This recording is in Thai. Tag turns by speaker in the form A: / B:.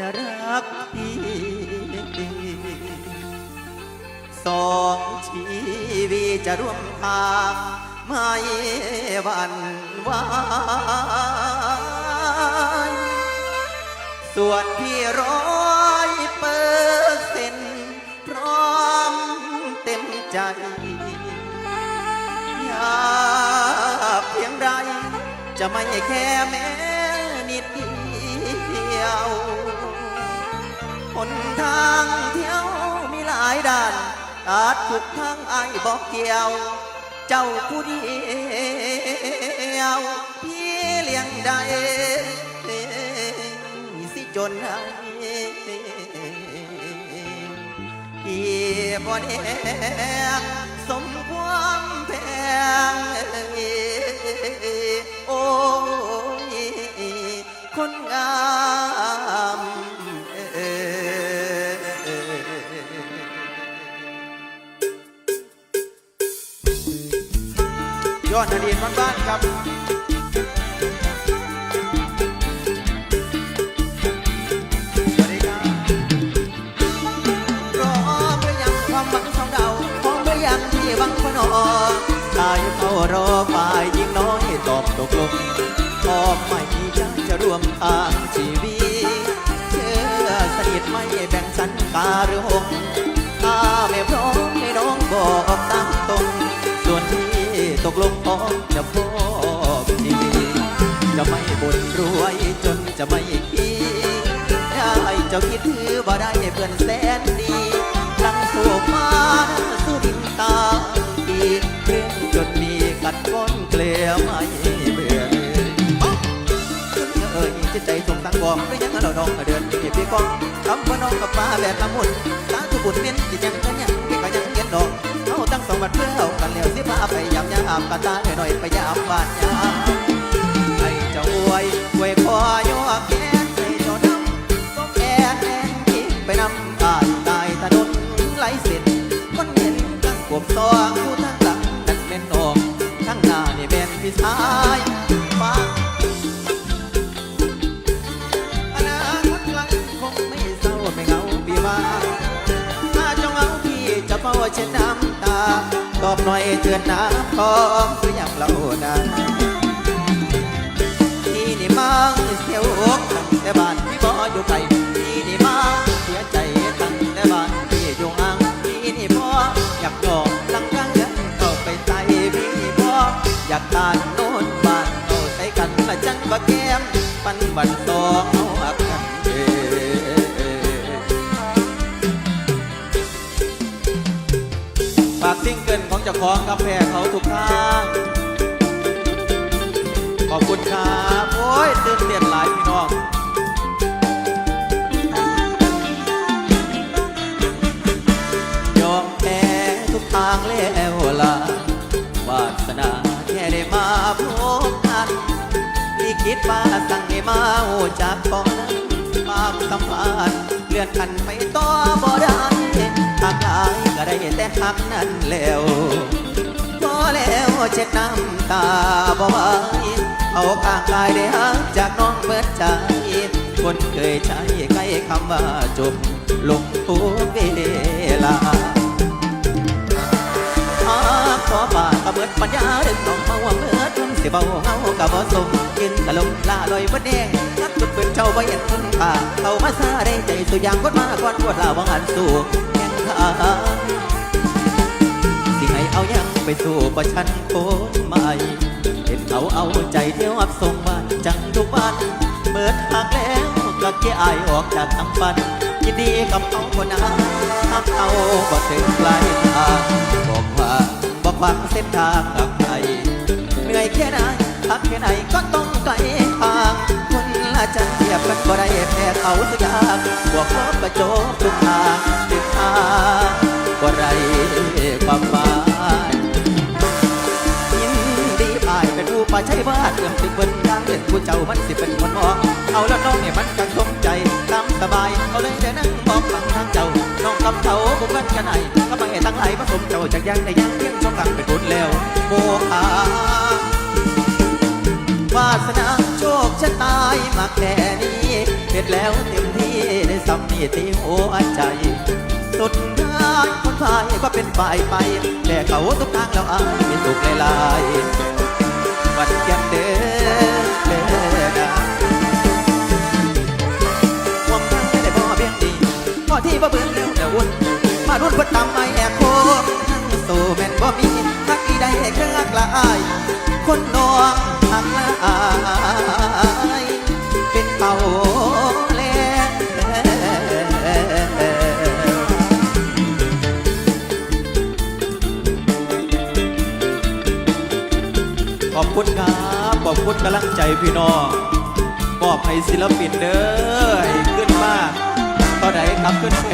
A: จะรักพี่สองชีวิตจะร่วมทางไม่หวันไหวายส่วนพี่ร้อยเปอร์เซ็นพร้อมเต็มใจอยากเพียงใดจะไม่แค่แม้นิดเดียว หนทางเที่ยวมีหลายด้านอาจทุกทางไอ้บอกเกี่ยว เจ้าผู้เดียวพี่เลี้ยงได้สิจนให้พี่บ่แดงสมความแพง ยอดอดีตบ้านๆครับสวัสดีครับร้อมหรือยังความหวังของเราพร้อมหรือยังที่หวังพนอชายเขารอฝ่ายยิงน้อยตอบตกลงพอมไม่ใจจะร่วมทางชีวิตเชื่อสนิทไม่แบ่งสันกาหรือหงถ้าไม่พร้อมให้น้องบอกตามตรง ลงพร้อมจะพบชีจะไม่บ่นรวยจนจะไม่คิดได้เจ้าคิดถือบ่ได้เพื่อนแสนดีลังสู้มาสู้ดินตาอีกเรื่องจนมีกัดก้นเกลียไม่เบื่อเอ้ยจิตใจสงสังบอกไม่ยังเราน้องเดินเก็บพี่กองคำว่าน้องกับป้าแบบละมุนสาธุบุญเมียนจิตยังกันยังพี่ก็ยังเย็นดอก ตั้งสองบัดเพื่อเอากันแล้วสิพาไปยามยามกันตาหน่อยไปยามบ้านยามให้เจ้าอวยอวยคอยอแขนให้เจ้านำก็แค่แอนทิ้งไปนำตายตายถนนไหลเส้นคนเห็นกันกบซองผู้ทั้งหลังนั่นเป็นน้องทั้งหน้านี่เป็นพี่ชาย ตอบหน่อยเตือนน้ำทองคือย่างเรานาที่นี่มังเสียวอกตั้งแต่บ้านพี่บ่อยู่ไกลที่นี่มังเสียใจตั้งแต่บ้านพี่อยู่อ่างที่นี่พ่ออยากยอมตั้งกลางเดือนเข้าไปใส่พี่นี่พ่ออยากตานโน่นบ้านเอาใส่กันละจังบะแก้มปันวันสอง ของกาแฟเขาทุกทางขอบคุณครับ โอ้ยตื่นเต้นหลายพี่น้องยอมแพ้ทุกทางแล้วล่ะวาสนาแค่ได้มาพบกันที่คิดว่าสั่งให้มาหูจากกอนนั้นความสัมพันธ์เลื่อนกันไปต่อบ่ได้ ทางหลายก็ได้แต่หักนั่นแล้วพอแล้วเช็ดน้ำตาบ่ไหวเอาข้างกายได้หักจากน้องเบิดใจ คนเคยใช้ใกล้คำว่าจบลงทุกเวลาหากขอป่าก กะเบิดปัญญาดึงน้องมาว่าเบิดลมสิเบาเงากะบ่สมกินกะลมลาลอยบ่แดงยักจุดเป็นเจ้าบ่เห็นคุณค่าเข้ามาซาได้ใจสุอย่างกดมาก่อนปวดลาวังหันสู่แข่งขาสิให้เอายังไปสู่ประชันคนใหม่เห็นเขาเอาใจเที่ยวอับส่งบ้านจังทุกวันเปิดหากแล้วก็เกี้อายออกจากทางฝันยินดีกับเขาคนนั้นทำเอาบ่ถึงปลายทางบอกว่า บอกว่าเส้นทางกับใครเหนื่อยแค่ไหนพักแค่ไหนก็ต้องไกลทางคนละจันเทียบกันบ่ได้แพ้เขาสักอย่างบวกลบกระโจบทุกทางทุกทางบ่ไรความหมายยินดีพายเป็นผู้ป่าใช้วาดเรื่องสิบนทางเล่นผู้เจ้ามันสิเป็นคนมองเอาแล้วน้องเนี่ยมันกังสมใจตามสบายเขาเลยได้นั่งมองฟังทางเจ้า น้องกับเขาบุกกันกันไหนก็ไม่ตั้งไหลผสมเจ้าจากยังในยังเพียงช่องทางเป็นบุญแล้วโมหาวาสนาโชคชะตายมาแค่นี้เห็ดแล้วเต็มที่ได้สำนีที่หัวใจ สุดท้ายคนพายก็เป็นฝ่ายไป แต่เขาทุกทางแล้วอายมีสุขหลายๆวันแก้มเด้เด้นะความทางไม่ได้พอเพียงดีพอที่บ่เบื่อแล้วเดี๋ยววุ่ นมารุ่นเพิ่นตามไม่แอบโคงทั้งสู่แม่นบ่มีทักอีได้เครื่องกลาย คนนองทางลายเป็นเป่าแลขอบคุณครับ ขอบคุณกำลังใจพี่น้องมอบให้ศิลปินเด้อให้ขึ้นมาต่อใดครับขึ้นไป